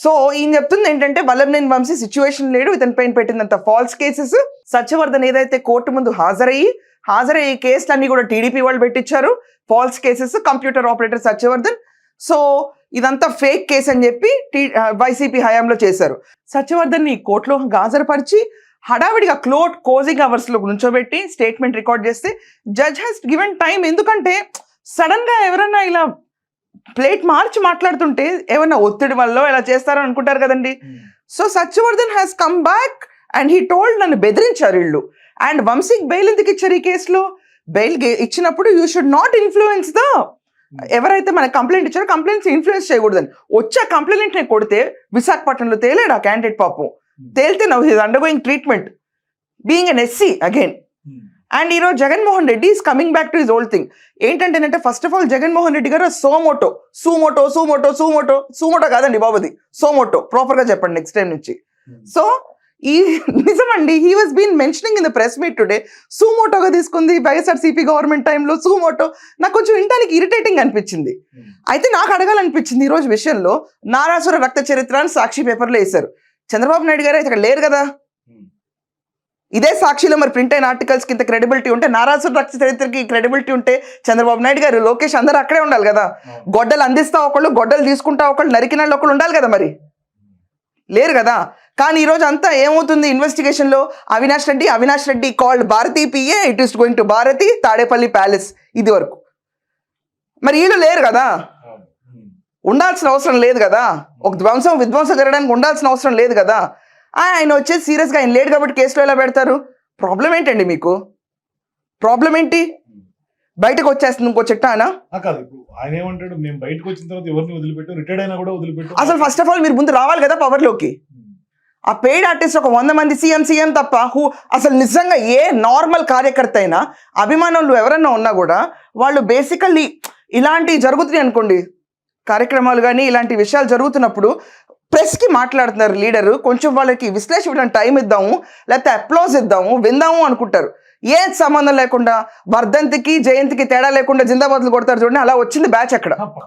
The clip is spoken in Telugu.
సో ఈయన చెప్తుంది ఏంటంటే వల్లభనేని వంశీ సిచ్యువేషన్ లేడు ఇతని పైన పెట్టినంత ఫాల్స్ కేసెస్ సత్యవర్ధన్ ఏదైతే కోర్టు ముందు హాజరయ్యి హాజరయ్యే కేసులన్నీ కూడా టీడీపీ వాళ్ళు పెట్టించారు. False cases computer operator Satyavardhan. So ఇదంతా ఫేక్ కేసు అని చెప్పి టీ వైసీపీ హయాంలో చేశారు. సత్యవర్ధన్ని కోర్టులో హాజరుపరిచి హడావిడిగా క్లోట్ కోజింగ్ అవర్స్లో నుంచోబెట్టి స్టేట్మెంట్ రికార్డ్ చేస్తే జడ్జ్ హ్యాస్ గివెన్ టైం ఎందుకంటే సడన్గా ఎవరన్నా ఇలా ప్లేట్ మార్చి మాట్లాడుతుంటే ఏమన్నా ఒత్తిడి వల్ల ఇలా చేస్తారని అనుకుంటారు కదండి. So Satyavardhan has come back and he told నన్ను బెదిరించారు వీళ్ళు. అండ్ వంశీకి బెయిల్ ఎందుకు ఇచ్చారు ఈ కేసులో? బెయిల్ ఇచ్చినప్పుడు you should not influence the ఎవరైతే మన కంప్లైంట్ ఇచ్చారో కంప్లైంట్స్ ఇన్ఫ్లుయెన్స్ చేయకూడదని. వచ్చే కంప్లైంట్ని కొడితే విశాఖపట్నంలో తేలేడు ఆ క్యాండిడేట్ పాపం. తేలితే now his undergoing treatment being an SC again and ఈరోజు Jaganmohan Reddy is coming back to his old thing ఏంటంటేనంటే first of all Jaganmohan Reddy గారు suo motu. Suo motu suo motu suo motu. Suo motu కాదండి బాబుది. Suo motu. ప్రాపర్గా చెప్పండి నెక్స్ట్ టైం నుంచి. సో ఈ నిజమండి he was been mentioning in the press meet today సూమోటోగా తీసుకుంది వైఎస్ఆర్సీపీ గవర్నమెంట్ టైంలో సూమోటో. నాకు కొంచెం వినడానికి ఇరిటేటింగ్ అనిపించింది. అయితే నాకు అడగాలనిపించింది ఈ రోజు విషయంలో నారాసుర రక్త చరిత్ర అని సాక్షి పేపర్లో వేశారు. చంద్రబాబు నాయుడు గారు అయితే ఇక్కడ లేరు కదా? ఇదే సాక్షిలో మరి ప్రింట్ అయిన ఆర్టికల్స్ కింద క్రెడిబిలిటీ ఉంటే నారాసుర రక్త చరిత్రకి క్రెడిబిలిటీ ఉంటే చంద్రబాబు నాయుడు గారు లోకేష్ అందరూ అక్కడే ఉండాలి కదా. గొడ్డలు అందిస్తా ఒకళ్ళు గొడ్డలు తీసుకుంటా ఒకళ్ళు నరికిన ఒకళ్ళు ఉండాలి కదా మరి. లేరు కదా. కానీ ఈరోజు అంతా ఏమవుతుంది ఇన్వెస్టిగేషన్లో? Avinash Reddy Avinash Reddy called Bharathi PA it is going to Bharathi Tadepalli palace ఇది వరకు. మరి వీళ్ళు లేరు కదా. ఉండాల్సిన అవసరం లేదు కదా. ఒక ధ్వంసం విధ్వంసం జరగడానికి ఉండాల్సిన అవసరం లేదు కదా. ఆయన వచ్చేసి సీరియస్గా ఆయన లేడు కాబట్టి కేసులో ఎలా పెడతారు? ప్రాబ్లం ఏంటండి మీకు? ప్రాబ్లం ఏంటి? బయటకు వచ్చేస్తుంది ఇంకో కాదు ఇప్పుడు ఆయన ఏమంటాడు మేము బయటకు వచ్చిన తర్వాత ఎవరిని వదిలిపెట్టు రిటైర్డ్ అయినా కూడా వదిలిపెట్టు అసలు ఫస్ట్ ఆఫ్ ఆల్ మీరు ముందు రావాలి కదా పవర్లోకి ఆ పెయిడ్ ఆర్టిస్ట్ ఒక వంద మంది సీఎం సీఎం తప్ప హూ అసలు నిజంగా ఏ నార్మల్ కార్యకర్త అయినా అభిమానులు ఎవరన్నా ఉన్నా కూడా వాళ్ళు బేసికల్లీ ఇలాంటివి జరుగుతున్నాయి అనుకోండి కార్యక్రమాలు కానీ ఇలాంటి విషయాలు జరుగుతున్నప్పుడు ప్రెస్కి మాట్లాడుతున్నారు లీడరు. కొంచెం వాళ్ళకి విశ్లేషణ టైం ఇద్దాము లేకపోతే అప్లోజ్ ఇద్దాము విందాము అనుకుంటారు. ఏ సంబంధం లేకుండా వర్ధంతికి జయంతికి తేడా లేకుండా జిందాబాద్లు కొడతారు చూడండి అలా వచ్చింది బ్యాచ్ అక్కడ.